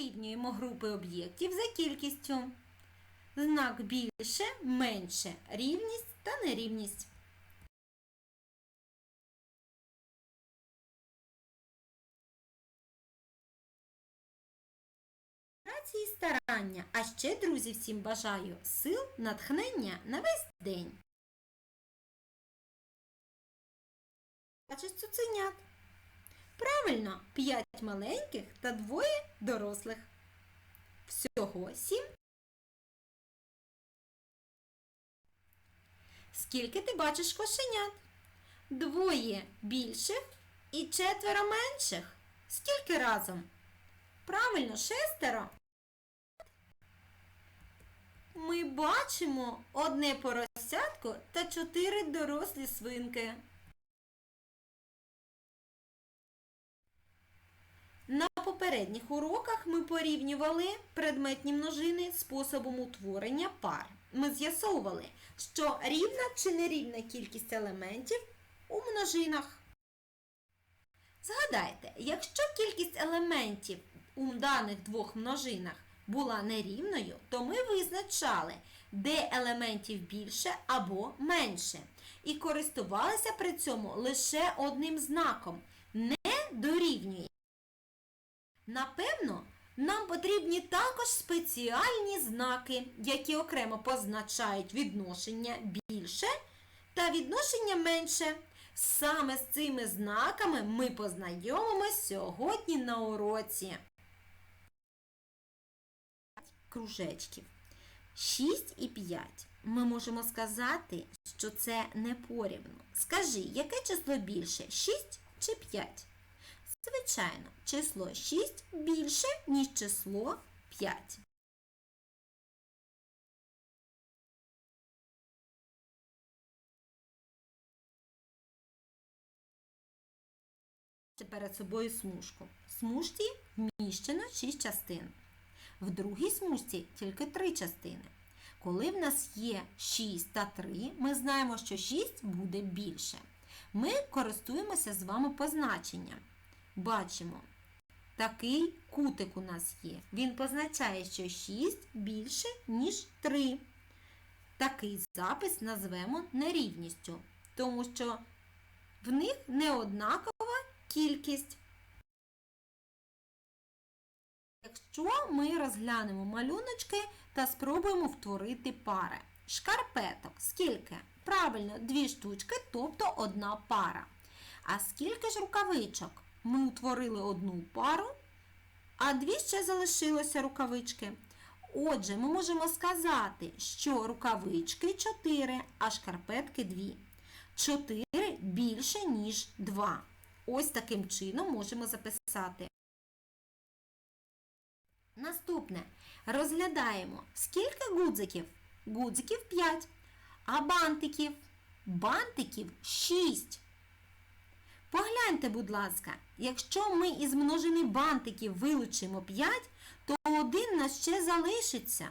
Порівнюємо групи об'єктів за кількістю. Знак більше, менше, рівність та нерівність. Праці старання, а ще, друзі, всім бажаю сил, натхнення на весь день. Бачиш цуценят? Правильно, п'ять маленьких та двоє дорослих. Всього сім. Скільки ти бачиш кошенят? Двоє більших і четверо менших. Скільки разом? Правильно, шестеро. Ми бачимо одне поросятко та чотири дорослі свинки. На попередніх уроках ми порівнювали предметні множини способом утворення пар. Ми з'ясовували, що рівна чи нерівна кількість елементів у множинах. Згадайте, якщо кількість елементів у даних двох множинах була нерівною, то ми визначали, де елементів більше або менше. І користувалися при цьому лише одним знаком не дорівнює. Напевно, нам потрібні також спеціальні знаки, які окремо позначають відношення більше та відношення менше. Саме з цими знаками ми познайомимось сьогодні на уроці. Кружечків. 6 і 5. Ми можемо сказати, що це не порівну. Скажи, яке число більше? 6 чи 5? Звичайно, число 6 більше, ніж число 5. Перед собою смужку. В смужці вміщено 6 частин. В другій смужці тільки 3 частини. Коли в нас є 6 та 3, ми знаємо, що 6 буде більше. Ми користуємося з вами позначенням. Бачимо, такий кутик у нас є. Він позначає, що 6 більше, ніж 3. Такий запис назвемо нерівністю, тому що в них не однакова кількість. Якщо ми розглянемо малюночки та спробуємо втворити пари. Шкарпеток скільки? Правильно, дві штучки, тобто одна пара. А скільки ж рукавичок? Ми утворили одну пару, а дві ще залишилося рукавички. Отже, ми можемо сказати, що рукавички 4, а шкарпетки 2. 4 більше, ніж 2. Ось таким чином можемо записати. Наступне. Розглядаємо, скільки гудзиків? Гудзиків 5. А бантиків? Бантиків 6. Погляньте, будь ласка, якщо ми із множини бантиків вилучимо 5, то один нас ще залишиться.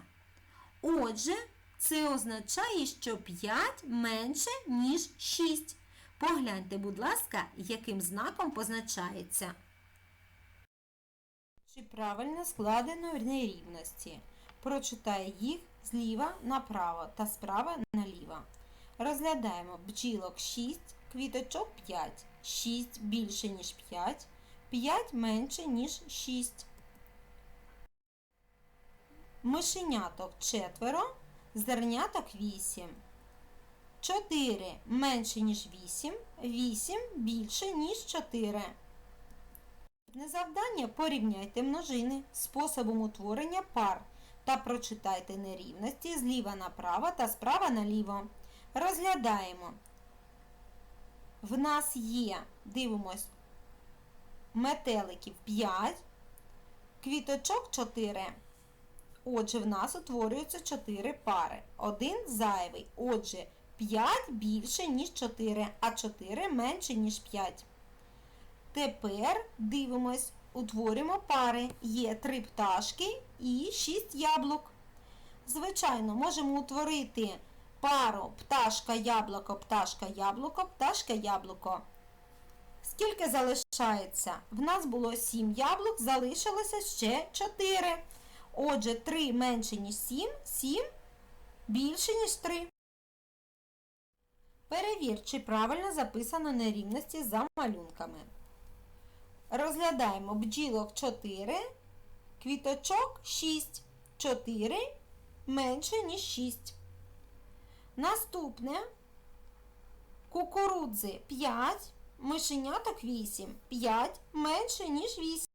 Отже, це означає, що 5 менше, ніж 6. Погляньте, будь ласка, яким знаком позначається. Чи правильно складено нерівності? Прочитай їх зліва направо та справа наліво. Розглядаємо бджілок 6, квіточок 5. 6 більше, ніж 5, 5 менше, ніж 6. Мишеняток 4, зерняток 8. 4 менше, ніж 8, 8 більше, ніж 4. Завдання порівняйте множини способом утворення пар та прочитайте нерівності зліва направо та справа наліво. Розглядаємо. В нас є, дивимось, метеликів 5, квіточок 4. Отже, в нас утворюються 4 пари. Один зайвий. Отже, 5 більше, ніж 4, а 4 менше, ніж 5. Тепер дивимось, утворюємо пари. Є 3 пташки і 6 яблук. Звичайно, можемо утворити пару пташка, яблуко, пташка, яблуко, пташка, яблуко. Скільки залишається? В нас було 7 яблук, залишилося ще 4. Отже, 3 менше, ніж 7, 7 більше, ніж 3. Перевір, чи правильно записано нерівності за малюнками. Розглядаємо бджілок 4, квіточок 6. 4 менше, ніж 6. Наступне кукурудзи 5, мишеняток 8. 5 менше, ніж 8.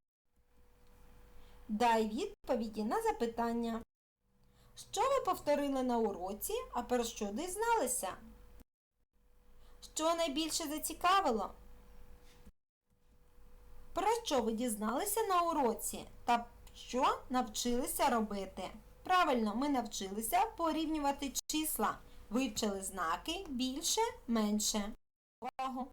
Дай відповіді на запитання. Що ви повторили на уроці, а про що дізналися? Що найбільше зацікавило? Про що ви дізналися на уроці та що навчилися робити? Правильно, ми навчилися порівнювати числа, вивчили знаки більше, менше. Увагу!